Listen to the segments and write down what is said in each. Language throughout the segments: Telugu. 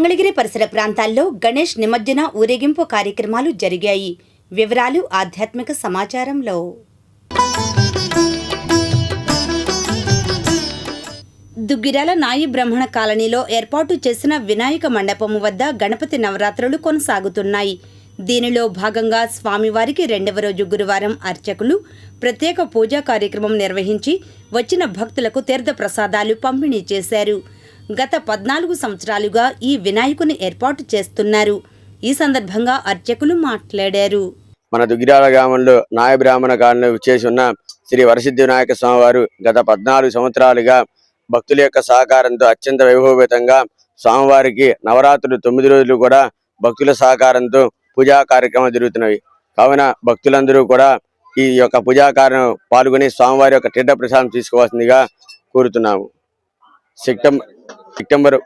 మంగళగిరి పరిసర ప్రాంతాల్లో గణేష్ నిమజ్జన ఊరేగింపు కార్యక్రమాలు జరిగాయి. వివరాలు ఆధ్యాత్మిక సమాచారంలో. దుగ్గిరాల నాయి బ్రహ్మణ కాలనీలో ఏర్పాటు చేసిన వినాయక మండపము వద్ద గణపతి నవరాత్రులు కొనసాగుతున్నాయి. దీనిలో భాగంగా స్వామివారికి రెండవ రోజు గురువారం అర్చకులు ప్రత్యేక పూజా కార్యక్రమం నిర్వహించి వచ్చిన భక్తులకు తీర్థ ప్రసాదాలు పంపిణీ చేశారు. గత పద్నాలుగు సంవత్సరాలుగా ఈ వినాయకుని ఏర్పాటు చేస్తున్నారు. ఈ సందర్భంగా అర్చకులు మాట్లాడారు. మన దుగ్గిరాల గ్రామంలో నాయ బ్రాహ్మణ కాలంలో విచ్చేసి ఉన్న శ్రీ వరసిద్ధి వినాయక స్వామివారు గత పద్నాలుగు సంవత్సరాలుగా భక్తుల యొక్క సహకారంతో అత్యంత వైభవపేతంగా స్వామివారికి నవరాత్రులు తొమ్మిది రోజులు కూడా భక్తుల సహకారంతో పూజా కార్యక్రమాలు జరుగుతున్నవి కావున భక్తులందరూ కూడా ఈ యొక్క పూజా కార్యం పాల్గొని స్వామివారి యొక్క తీర్థ ప్రసాదం తీసుకోవాల్సిందిగా కోరుతున్నాము. సెప్టెంబర్ సెప్టెంబర్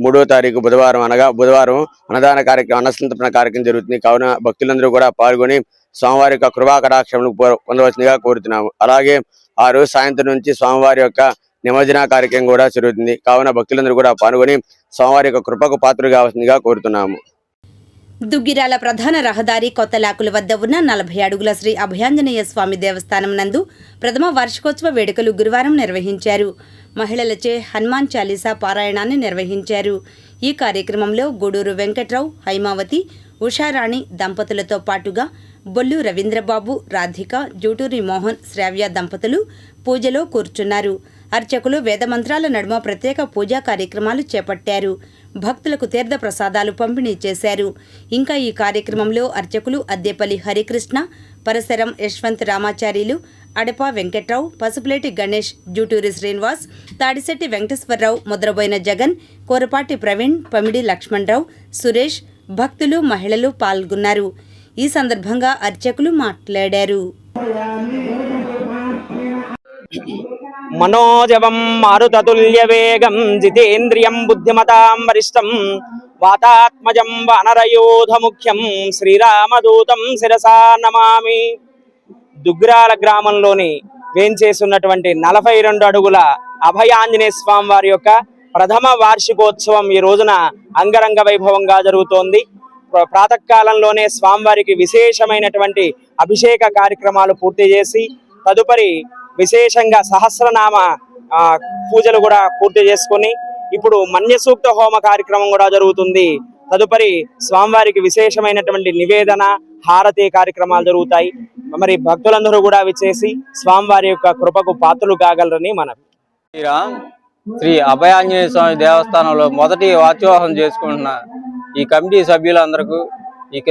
మూడో తారీఖు బుధవారం అనగా బుధవారం అన్నదాన కార్యక్రమం అన్నసంతపణ కార్యక్రమం జరుగుతుంది. కావున భక్తులందరూ కూడా పాల్గొని స్వామివారి యొక్క కృపా కటాక్షములు పొ- పొందవలసిందిగా కోరుతున్నాము. అలాగే ఆ రోజు సాయంత్రం నుంచి స్వామివారి యొక్క నిమజ్జన కార్యక్రమం కూడా జరుగుతుంది. కావున భక్తులందరూ కూడా పాల్గొని స్వామివారి యొక్క కృపకు పాత్రలు కావాల్సిందిగా కోరుతున్నాము. దుగ్గిరాల ప్రధాన రహదారి కొత్తలాకుల వద్ద ఉన్న నలభై అడుగుల శ్రీ అభయాంజనేయ స్వామి దేవస్థానం నందు ప్రథమ వార్షికోత్సవ వేడుకలు గురువారం నిర్వహించారు. మహిళలచే హనుమాన్ చాలీసా పారాయణాన్ని నిర్వహించారు. ఈ కార్యక్రమంలో గూడూరు వెంకట్రావు హైమావతి ఉషారాణి దంపతులతో పాటుగా బొల్లు రవీంద్రబాబు రాధిక జూటూరి మోహన్ శ్రావ్య దంపతులు పూజలో కూర్చున్నారు. అర్చకులు వేదమంత్రాల నడుమ ప్రత్యేక పూజా కార్యక్రమాలు చేపట్టారు. భక్తులకు తీర్థ ప్రసాదాలు పంపిణీ చేశారు. ఇంకా ఈ కార్యక్రమంలో అర్చకులు అద్దేపల్లి హరికృష్ణ పరశరం యశ్వంత్ రామాచార్యులు అడప వెంకట్రావు పసుపులేటి గణేష్ జూటూరి శ్రీనివాస్ తాడిశెట్టి వెంకటేశ్వరరావు ముద్రబోయిన జగన్ కోరపాటి ప్రవీణ్ పమిడి లక్ష్మణరావు సురేష్ భక్తులు మహిళలు పాల్గొన్నారు. ఈ సందర్భంగా అర్చకులు మాట్లాడారు. మనోజవం మారుతతుల్య వేగం జితేంద్రియం బుద్ధిమతాం వరిష్టం వాతాత్మజం వానరయోధ ముఖ్యం శ్రీరామదూతం శిరసా నమామి. దుగ్రాల గ్రామంలోని వేంచేసున్నటువంటి నలభై రెండు అడుగుల అభయాంజనేయ స్వామి వారి యొక్క ప్రథమ వార్షికోత్సవం ఈ రోజున అంగరంగ వైభవంగా జరుగుతోంది. ప్రాతకాలంలోనే స్వామివారికి విశేషమైనటువంటి అభిషేక కార్యక్రమాలు పూర్తి చేసి తదుపరి విశేషంగా సహస్రనామ ఆ, పూజలు కూడా పూర్తి చేసుకొని ఇప్పుడు మన్య సూక్త హోమ కార్యక్రమం కూడా జరుగుతుంది. తదుపరి స్వామివారికి విశేషమైనటువంటి నివేదన హారతి కార్యక్రమాలు జరుగుతాయి. మరి భక్తులందరూ కూడా విచ్చేసి స్వామివారి యొక్క కృపకు పాత్రలు కాగలరని మనం. శ్రీరామ్ శ్రీ అభయాంజనేయ స్వామి దేవస్థానంలో మొదటి వాచ్యవాహం చేసుకుంటున్న ఈ కమిటీ సభ్యులందరికీ ఇక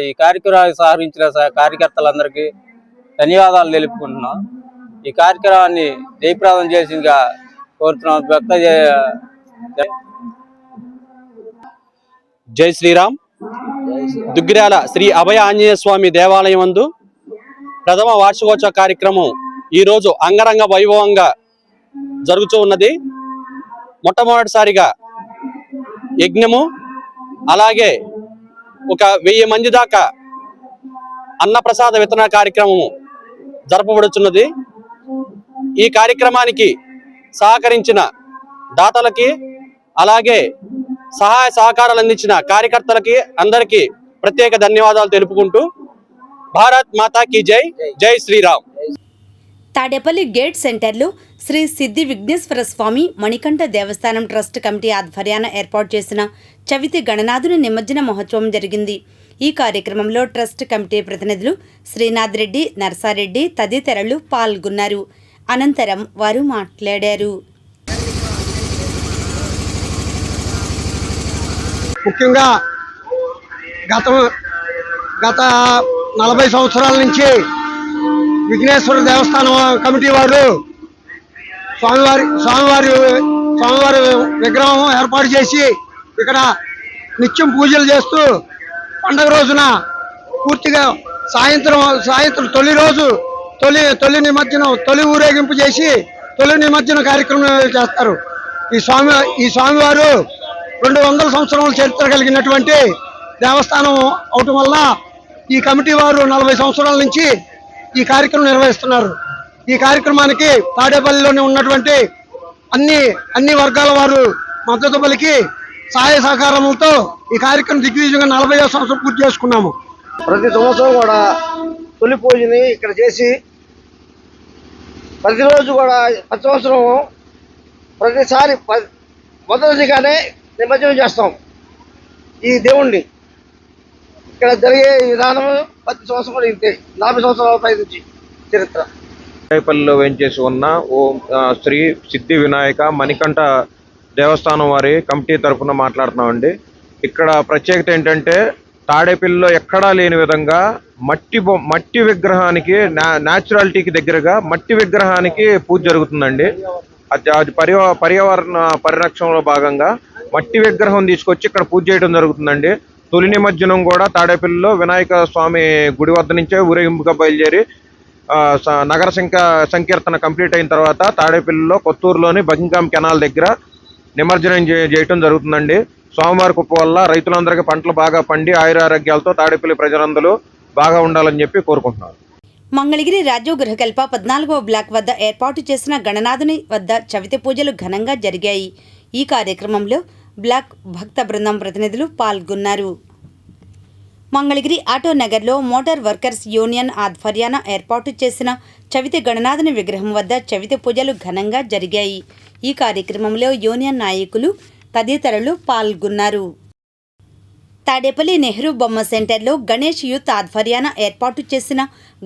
ఈ కార్యక్రమానికి సహకరించిన కార్యకర్తలందరికీ ధన్యవాదాలు తెలుపుకుంటున్నాం. ఈ కార్యక్రమాన్ని జయప్రదం చేసిందిగా కోరుతున్నాం. వ్యక్త జై శ్రీరామ్. దుగ్గిరాల శ్రీ అభయ ఆంజనేయ స్వామి దేవాలయం అందు ప్రథమ వార్షికోత్సవ కార్యక్రమం ఈరోజు అంగరంగ వైభవంగా జరుగుతూ ఉన్నది. మొట్టమొదటిసారిగా యజ్ఞము అలాగే ఒక వెయ్యి మంది దాకా అన్నప్రసాద వితరణ కార్యక్రమము జరపబడుచున్నది ఈ కార్యక్రమానికి సహకరించిన దాతలకి అలాగే సహాయ సహకారాలు అందించిన కార్యకర్తలకి అందరికీ ప్రత్యేక ధన్యవాదాలు తెలుపుకుంటూ భారత్ మాతా కీ జై జై శ్రీరామ్. తాడేపల్లి గేట్ సెంటర్లో శ్రీ సిద్ధి విఘ్నేశ్వర స్వామి మణికంఠ దేవస్థానం ట్రస్ట్ కమిటీ ఆధ్వర్యాన ఏర్పాటు చేసిన చవితి గణనాథుని నిమజ్జన మహోత్సవం జరిగింది. ఈ కార్యక్రమంలో ట్రస్ట్ కమిటీ ప్రతినిధులు శ్రీనాథ్ రెడ్డి నర్సారెడ్డి తదితరులు పాల్గొన్నారు. అనంతరం వారు మాట్లాడారు. ముఖ్యంగా గత గత నలభై సంవత్సరాల నుంచి విఘ్నేశ్వర దేవస్థానం కమిటీ వారు స్వామివారి స్వామివారి స్వామివారి విగ్రహం ఏర్పాటు చేసి ఇక్కడ నిత్యం పూజలు చేస్తూ పండగ రోజున పూర్తిగా సాయంత్రం సాయంత్రం తొలి రోజు తొలి తొలి నిమజ్జనం తొలి ఊరేగింపు చేసి తొలి నిమజ్జన కార్యక్రమం చేస్తారు. ఈ స్వామి ఈ స్వామివారు రెండు వందల సంవత్సరాల చరిత్ర కలిగినటువంటి దేవస్థానం అవటం వల్ల ఈ కమిటీ వారు నలభై సంవత్సరాల నుంచి ఈ కార్యక్రమం నిర్వహిస్తున్నారు. ఈ కార్యక్రమానికి తాడేపల్లిలోనే ఉన్నటువంటి అన్ని అన్ని వర్గాల వారు మద్దతు పలికి సహాయ సహకారములతో ఈ కార్యక్రమం దిగ్విజయంగా నలభై సంవత్సరం పూర్తి చేసుకున్నాము. ప్రతి సంవత్సరం కూడా తొలి పూజని ఇక్కడ చేసి ప్రతిరోజు కూడా ప్రతి సంవత్సరం ప్రతిసారి ప- మొదటిగానే నిమజ్జనం చేస్తాం. ఈ దేవుణ్ణి. ఇక్కడ జరిగే విధానం పది సంవత్సరం కూడా ఇంతే. నలభై సంవత్సరాల పై నుంచి చరిత్ర. తాడేపల్లిలో వేంచేసి ఉన్న ఓం శ్రీ సిద్ధి వినాయక మణికంఠ దేవస్థానం వారి కమిటీ తరఫున మాట్లాడుతున్నామండి. ఇక్కడ ప్రత్యేకత ఏంటంటే తాడేపల్లిలో ఎక్కడా లేని విధంగా మట్టి మట్టి విగ్రహానికి న్యాచురాలిటీకి దగ్గరగా మట్టి విగ్రహానికి పూజ జరుగుతుందండి. అది అది పర్యా పర్యావరణ పరిరక్షణలో భాగంగా మట్టి విగ్రహం తీసుకొచ్చి ఇక్కడ పూజ చేయడం జరుగుతుందండి. తొలి నిమజ్జనం కూడా తాడేపల్లిలో వినాయక స్వామి గుడి వద్ద నుంచే ఊరేగింపుగా బయలుదేరి స- నగర సంక సంకీర్తన కంప్లీట్ అయిన తర్వాత తాడేపల్లిలో కొత్తూరులోని బకింగ్హామ్ కెనాల్ దగ్గర నిమజ్జనం చేయటం జరుగుతుందండి. సోమవారి కుప్ప వల్ల రైతులందరికీ పంటలు బాగా పండి ఆయురారోగ్యాలతో తాడేపల్లి ప్రజలందరూ బాగా ఉండాలని చెప్పి కోరుకుంటున్నారు. మంగళగిరి రాజీవ్ గృహకల్ప పద్నాలుగవ బ్లాక్ వద్ద ఏర్పాటు చేసిన గణనాథుని వద్ద చవితి పూజలు ఘనంగా జరిగాయి. ఈ కార్యక్రమంలో బ్లాక్ భక్త బృందం ప్రతినిధులు పాల్గొన్నారు. మంగళగిరి ఆటో నగర్లో మోటార్ వర్కర్స్ యూనియన్ ఆధ్వర్యాన ఏర్పాటు చేసిన చవితి గణనాథుని విగ్రహం వద్ద చవితి పూజలు ఘనంగా జరిగాయి. ఈ కార్యక్రమంలో యూనియన్ నాయకులు తదితరులు పాల్గొన్నారు. తాడేపల్లి నెహ్రూ బొమ్మ సెంటర్లో గణేష్ యూత్ ఆధ్వర్యాన ఏర్పాటు చేసిన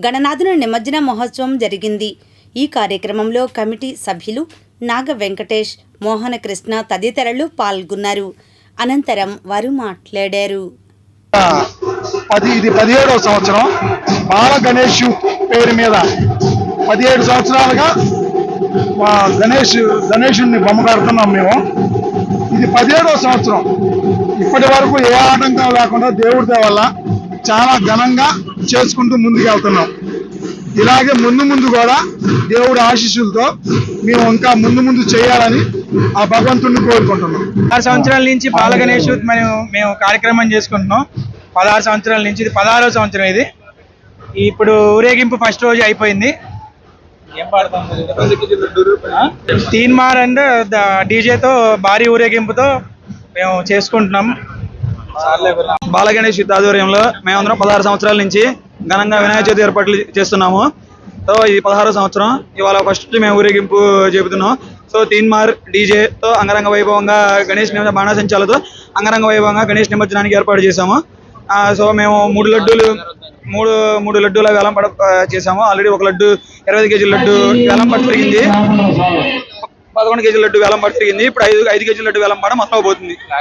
గణనాథుని నిమజ్జన మహోత్సవం జరిగింది. ఈ కార్యక్రమంలో కమిటీ సభ్యులు నాగ వెంకటేష్ మోహన కృష్ణ తదితరులు పాల్గొన్నారు. అనంతరం వారు మాట్లాడారు. పది ఇది పదిహేడవ సంవత్సరం. బాల గణేష్ పేరు మీద పదిహేడు సంవత్సరాలుగా గణేష్ గణేషుని బొమ్మ కడుతున్నాం మేము. ఇది పదిహేడవ సంవత్సరం. ఇప్పటి వరకు ఏ ఆటంకం లేకుండా దేవుడి వల్ల చాలా ఘనంగా చేసుకుంటూ ముందుకు వెళ్తున్నాం ఇలాగే ముందు ముందు కూడా దేవుడి ఆశీస్సులతో మేము ఇంకా ముందు ముందు చేయాలని ఆ భగవంతుడిని కోరుకుంటున్నాం. ఆరు సంవత్సరాల నుంచి బాల గణేష్ మేము మేము కార్యక్రమం చేసుకుంటున్నాం. పదహారు సంవత్సరాల నుంచి ఇది పదహారో సంవత్సరం ఇది. ఇప్పుడు ఊరేగింపు ఫస్ట్ రోజు అయిపోయింది. ఏం పాడతాం తీన్ మార్ అండ్ డీజేతో భారీ ఊరేగింపుతో మేము చేసుకుంటున్నాం. బాల గణేష్ యుద్ధ ఆధ్వర్యంలో మేమందరం పదహారు సంవత్సరాల నుంచి ఘనంగా వినాయక చవితి ఏర్పాట్లు చేస్తున్నాము. సో ఇది పదహారో సంవత్సరం ఇవాళ ఫస్ట్ మేము ఊరేగింపు చెబుతున్నాం సో తీన్మార్ డీజేతో అంగరంగ వైభవంగా గణేష్ నిమజ్జన బాణాసంచాలతో అంగరంగ వైభవంగా గణేష్ నిమజ్జనానికి ఏర్పాటు చేశాము. సో మేము మూడు లడ్డూలు మూడు మూడు లడ్డూల వేలం పడ చేసాము చేశాము. ఆల్రెడీ ఒక లడ్డు ఇరవై కేజీల లడ్డు వేలం పట్టు జరిగింది పదకొండు కేజీల లడ్డు వేలం పట్టు జరిగింది ఇప్పుడు ఐదు ఐదు కేజీల లడ్డు వేలం పడ మొత్తం పోతుంది.